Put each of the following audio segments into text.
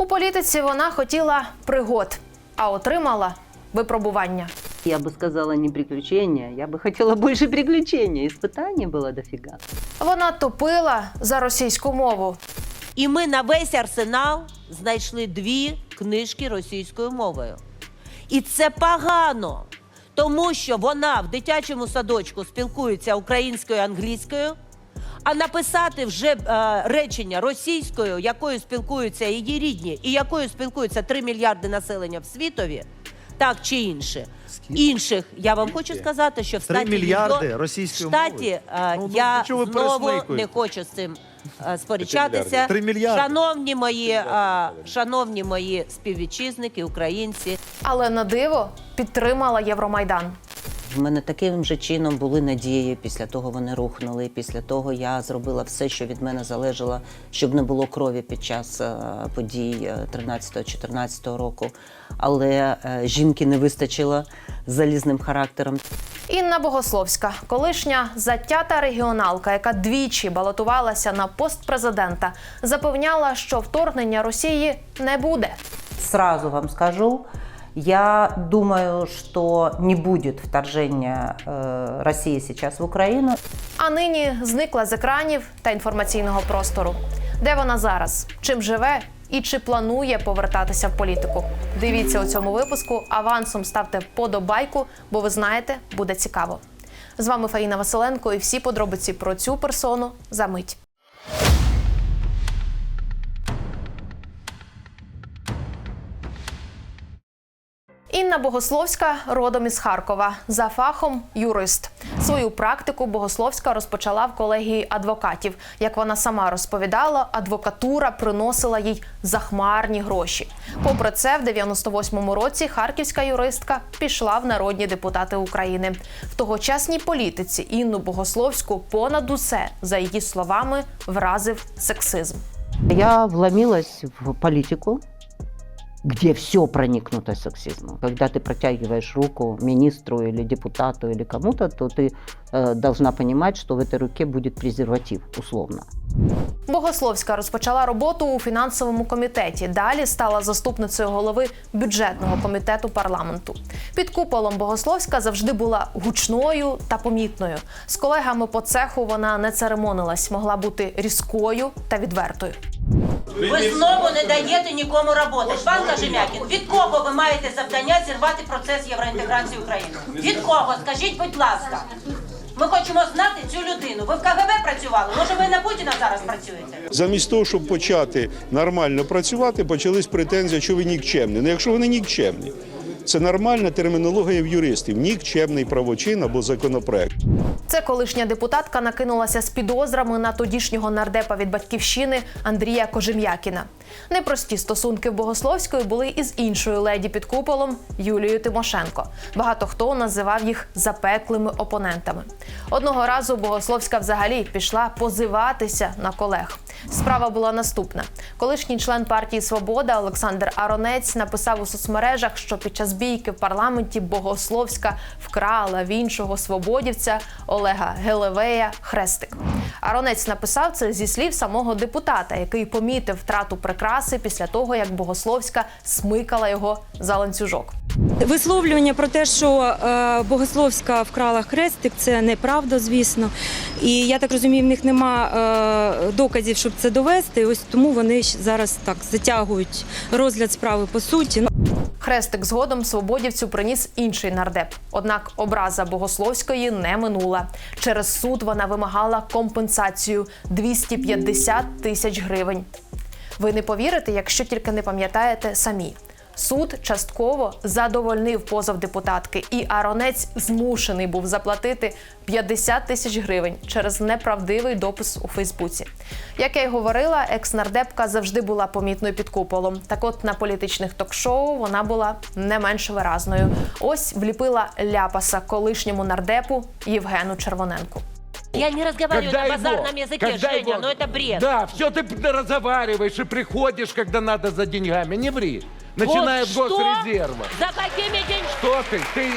У політиці вона хотіла пригод, а отримала випробування. Я бы сказала не приключения, я бы хотела больше приключений. Испытаний было дофига. Вона топила за російську мову. І ми на весь арсенал знайшли дві книжки російською мовою. І це погано, тому що вона в дитячому садочку спілкується українською і англійською, а написати вже е, речення російською, якою спілкуються її рідні, і якою спілкуються 3 мільярди населення в світові, так чи інше. Інших я вам хочу сказати, що в Три штаті мільярди Нью-Йорк- російською в штаті е, Ну, ну, я чого ви знову не хочу з цим е, сперечатися. Три мільярди. Шановні мої, е, шановні мої співвітчизники, українці. Але на диво підтримала Євромайдан. В мене таким же чином були надії. Після того вони рухнули. Після того я зробила все, що від мене залежало, щоб не було крові під час е, подій е, 13-14 року. Але е, жінки не вистачило залізним характером. Інна Богословська, колишня затята регіоналка, яка двічі балотувалася на пост президента, запевняла, що вторгнення Росії не буде. Сразу вам скажу, я думаю, что не будет вторжения э, России сейчас в Украину. А нині зникла з екранів та інформаційного простору. Де вона зараз? Чим живе? І чи планує повертатися в політику? Дивіться у цьому випуску. Авансом ставте подобайку, бо ви знаєте, буде цікаво. З вами Фаїна Василенко і всі подробиці про цю персону за мить. Інна Богословська родом із Харкова за фахом юрист. Свою практику Богословська розпочала в колегії адвокатів. Як вона сама розповідала, адвокатура приносила їй захмарні гроші. Попри це, в 98-му році харківська юристка пішла в народні депутати України. В тогочасній політиці Інну Богословську понад усе, за її словами, вразив сексизм. Я вломилась в политику, где все проникнуто сексизмом. Когда ты протягиваешь руку министру или депутату или кому-то, то ты э, должна понимать, что в этой руке будет презерватив, условно. Богословська розпочала роботу у фінансовому комітеті. Далі стала заступницею голови бюджетного комітету парламенту. Під куполом Богословська завжди була гучною та помітною. З колегами по цеху вона не церемонилась, могла бути різкою та відвертою. Ви знову не даєте нікому роботи. Пан Кожем'якін, від кого ви маєте завдання зірвати процес євроінтеграції України? Від кого? Скажіть, будь ласка. Ми хочемо знати цю людину. Ви в КГБ працювали? Може, ви на Путіна зараз працюєте? Замість того, щоб почати нормально працювати, почались претензії, що ви нікчемні. Ну, якщо вони нікчемні, це нормальна термінологія в юристів. Нікчемний правочин або законопроект. Це колишня депутатка накинулася з підозрами на тодішнього нардепа від батьківщини Андрія Кожем'якіна. Непрості стосунки в Богословської були і з іншою леді під куполом Юлією Тимошенко. Багато хто називав їх запеклими опонентами. Одного разу Богословська взагалі пішла позиватися на колег. Справа була наступна: колишній член партії Свобода Олександр Аронець написав у соцмережах, що під час бійки в парламенті Богословська вкрала в іншого свободівця Олега Гелевея хрестик. Аронець написав це зі слів самого депутата, який помітив втрату прикраси після того, як Богословська смикала його за ланцюжок. Висловлювання про те, що е, Богословська вкрала хрестик, це неправда, звісно. І я так розумію, в них нема е, доказів, щоб це довести. Ось тому вони зараз так затягують розгляд справи по суті. Хрестик згодом свободівцю приніс інший нардеп. Однак образа Богословської не минула. Через суд вона вимагала компенсацію 250 тисяч гривень. Ви не повірите, якщо тільки не пам'ятаєте самі. Суд частково задовольнив позов депутатки, і Аронець змушений був заплатити 50 тисяч гривень через неправдивий допис у Фейсбуці. Як я й говорила, екс-нардепка завжди була помітною під куполом. Так от на політичних ток-шоу вона була не менш виразною. Ось вліпила ляпаса колишньому нардепу Євгену Червоненку. Я не разговариваю Когда на его- базарном языке, когда Женя, его- но это бред. Да, все ты разговариваешь и приходишь, когда надо за деньгами. Не ври. Начиная Вот с что? госрезерва. За какими деньгами? Что ты? Ты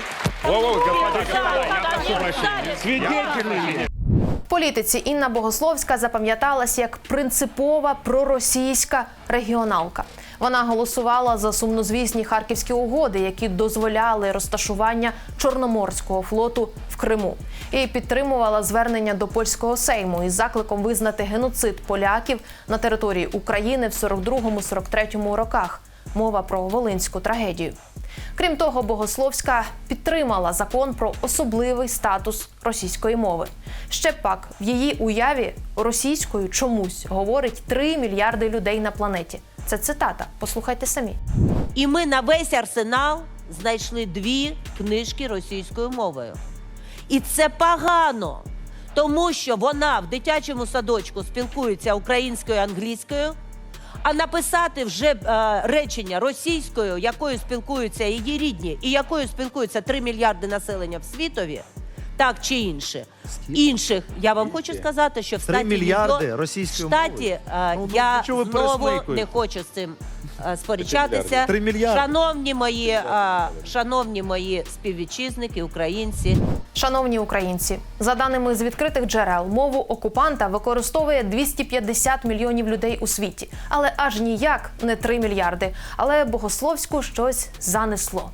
Свидетельный ли? По політиці Інна Богословська запам'яталась як принципова проросійська регіоналка. Вона голосувала за сумнозвісні харківські угоди, які дозволяли розташування Чорноморського флоту в Криму, і підтримувала звернення до польського сейму із закликом визнати геноцид поляків на території України в 42-43 роках. Мова про волинську трагедію. Крім того, Богословська підтримала закон про особливий статус російської мови. Ще пак в її уяві російською чомусь говорить 3 мільярди людей на планеті. Це цитата. Послухайте самі. І ми на весь арсенал знайшли дві книжки російською мовою. І це погано, тому що вона в дитячому садочку спілкується українською англійською, а написати вже е, речення російською, якою спілкуються її рідні, і якою спілкуються 3 мільярди населення в світові, так чи інше. Інших я вам хочу сказати, що в статі штаті мільярди Нью-Йорк- російською в штаті е, Ну, ну, я що ви знову пересмикуєте? не хочу з цим е, сперечатися. Три мільярди. Шановні мої, е, шановні мої співвітчизники, українці. Шановні українці, за даними з відкритих джерел, мову окупанта використовує 250 мільйонів людей у світі, але аж ніяк не 3 мільярди. Але богословську щось занесло.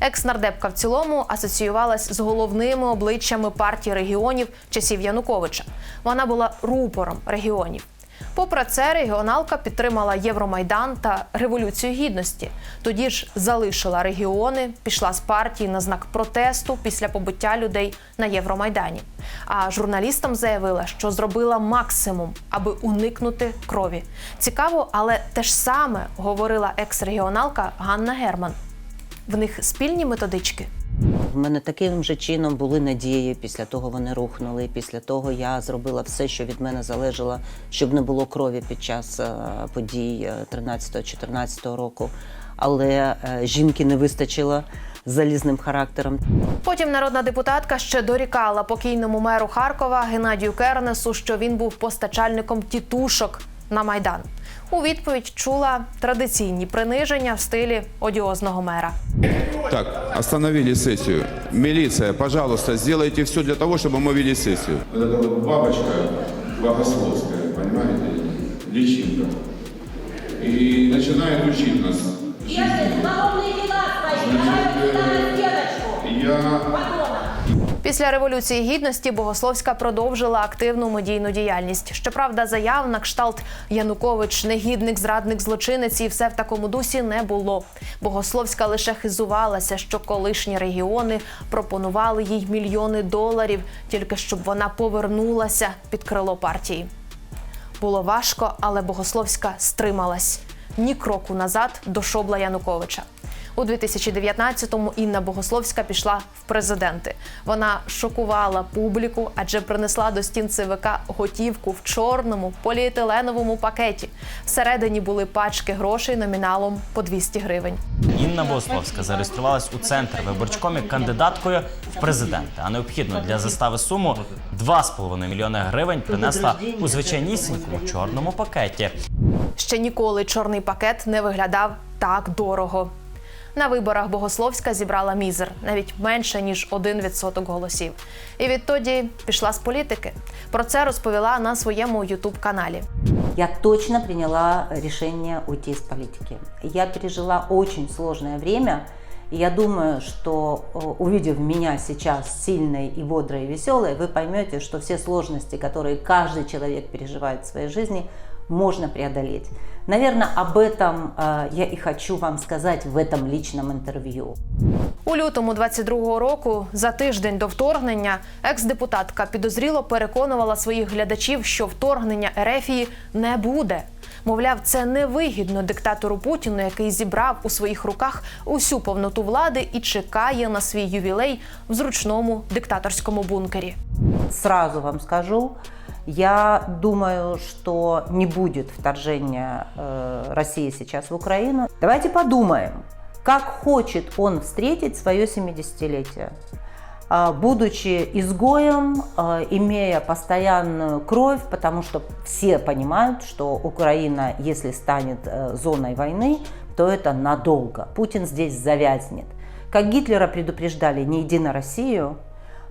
Екс-нардепка в цілому асоціювалась з головними обличчями партії регіонів часів Януковича. Вона була рупором регіонів. Попри це, регіоналка підтримала Євромайдан та Революцію Гідності. Тоді ж залишила регіони, пішла з партії на знак протесту після побиття людей на Євромайдані. А журналістам заявила, що зробила максимум, аби уникнути крові. Цікаво, але те ж саме говорила екс-регіоналка Ганна Герман. В них спільні методички. В мене таким же чином були надії. Після того вони рухнули. Після того я зробила все, що від мене залежало, щоб не було крові під час е, подій е, 13-14 року. Але е, жінки не вистачило залізним характером. Потім народна депутатка ще дорікала покійному меру Харкова Геннадію Кернесу, що він був постачальником тітушок на майдан. У відповідь чула традиційні приниження в стилі одіозного мера. Так, остановили сессию. Милиция, пожалуйста, сделайте все для того, чтобы мы вели сессию. Вот эта вот бабочка богословская, понимаете, личинка. И начинает учить нас. Я Після революції гідності Богословська продовжила активну медійну діяльність. Щоправда, заяв на кшталт Янукович, негідник, зрадник, злочинець і все в такому дусі не було. Богословська лише хизувалася, що колишні регіони пропонували їй мільйони доларів, тільки щоб вона повернулася під крило партії. Було важко, але Богословська стрималась. Ні кроку назад до шобла Януковича. У 2019-му Інна Богословська пішла в президенти. Вона шокувала публіку, адже принесла до стін ЦВК готівку в чорному поліетиленовому пакеті. Всередині були пачки грошей номіналом по 200 гривень. Інна Богословська зареєструвалась у центр виборчкомі кандидаткою в президенти. А необхідну для застави суму 2,5 мільйони гривень принесла у звичайнісінькому чорному пакеті. Ще ніколи чорний пакет не виглядав так дорого. На виборах Богословська зібрала мізер, навіть менше ніж 1% голосів. І відтоді пішла з політики. Про це розповіла на своєму ютуб-каналі. Я точно приняла решение уйти из политики. Я пережила очень сложное время, и я думаю, что э, увидев меня сейчас сильной и бодрой и веселой, вы поймете, что все сложности, которые каждый человек переживает в своей жизни, можно преодолеть. Наверное, об этом э, я и хочу вам сказать в этом личном интервью. У лютому 22-го року, за тиждень до вторгнення, екс-депутатка підозріло переконувала своїх глядачів, що вторгнення Ерефії не буде. Мовляв, це невигідно диктатору Путіну, який зібрав у своїх руках усю повноту влади і чекає на свій ювілей в зручному диктаторському бункері. Сразу вам скажу, Я думаю, что не будет вторжения э, России сейчас в Украину. Давайте подумаем, как хочет он встретить свое 70-летие. А, Будучи изгоем, э, имея постоянную кровь, потому что все понимают, что Украина, если станет э, зоной войны, то это надолго. Путин здесь завязнет. Как Гитлера предупреждали, не иди на Россию,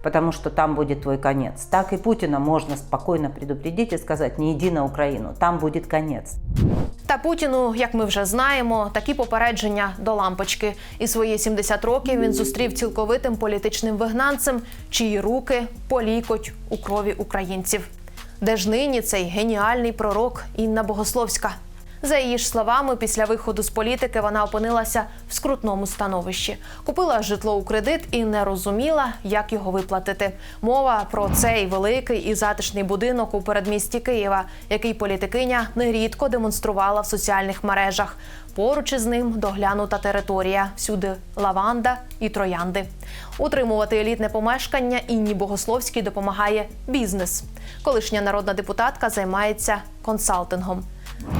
потому что там будет твой конец. Так и Путина можно спокойно предупредить и сказать, не иди на Украину, там будет конец. Та Путіну, як ми вже знаємо, такі попередження до лампочки. І свої 70 років він зустрів цілковитим політичним вигнанцем, чиї руки полікоть у крові українців. Де ж нині цей геніальний пророк Інна Богословська? За її ж словами, після виходу з політики вона опинилася в скрутному становищі. Купила житло у кредит і не розуміла, як його виплатити. Мова про цей великий і затишний будинок у передмісті Києва, який політикиня нерідко демонструвала в соціальних мережах. Поруч із ним доглянута територія, всюди лаванда і троянди. Утримувати елітне помешкання Інні Богословській допомагає бізнес. Колишня народна депутатка займається консалтингом.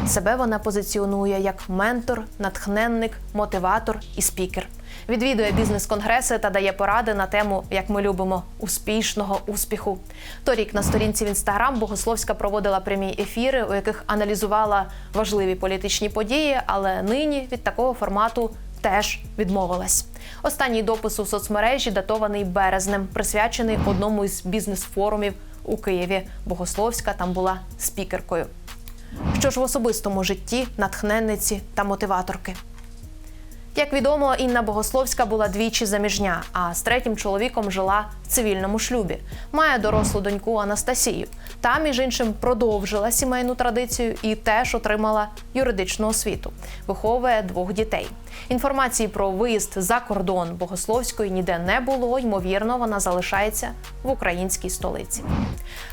Себе вона позиціонує як ментор, натхненник, мотиватор і спікер. Відвідує бізнес-конгреси та дає поради на тему, як ми любимо, успішного успіху. Торік на сторінці в інстаграм Богословська проводила прямі ефіри, у яких аналізувала важливі політичні події, але нині від такого формату теж відмовилась. Останній допис у соцмережі датований березнем, присвячений одному із бізнес-форумів у Києві. Богословська там була спікеркою. Що ж в особистому житті натхненниці та мотиваторки? Як відомо, Інна Богословська була двічі заміжня, а з третім чоловіком жила в цивільному шлюбі. Має дорослу доньку Анастасію. Та, між іншим, продовжила сімейну традицію і теж отримала юридичну освіту. Виховує двох дітей. Інформації про виїзд за кордон Богословської ніде не було. Ймовірно, вона залишається в українській столиці.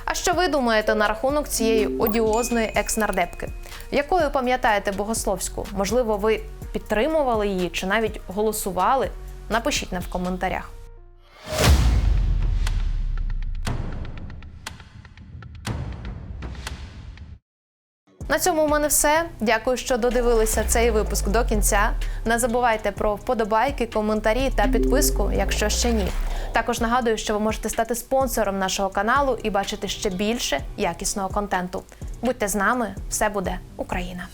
А що ви думаєте на рахунок цієї одіозної екс-нардепки? Якою пам'ятаєте Богословську? Можливо, ви підтримували її чи навіть голосували? Напишіть нам в коментарях. На цьому у мене все. Дякую, що додивилися цей випуск до кінця. Не забувайте про вподобайки, коментарі та підписку, якщо ще ні. Також нагадую, що ви можете стати спонсором нашого каналу і бачити ще більше якісного контенту. Будьте з нами, все буде Україна!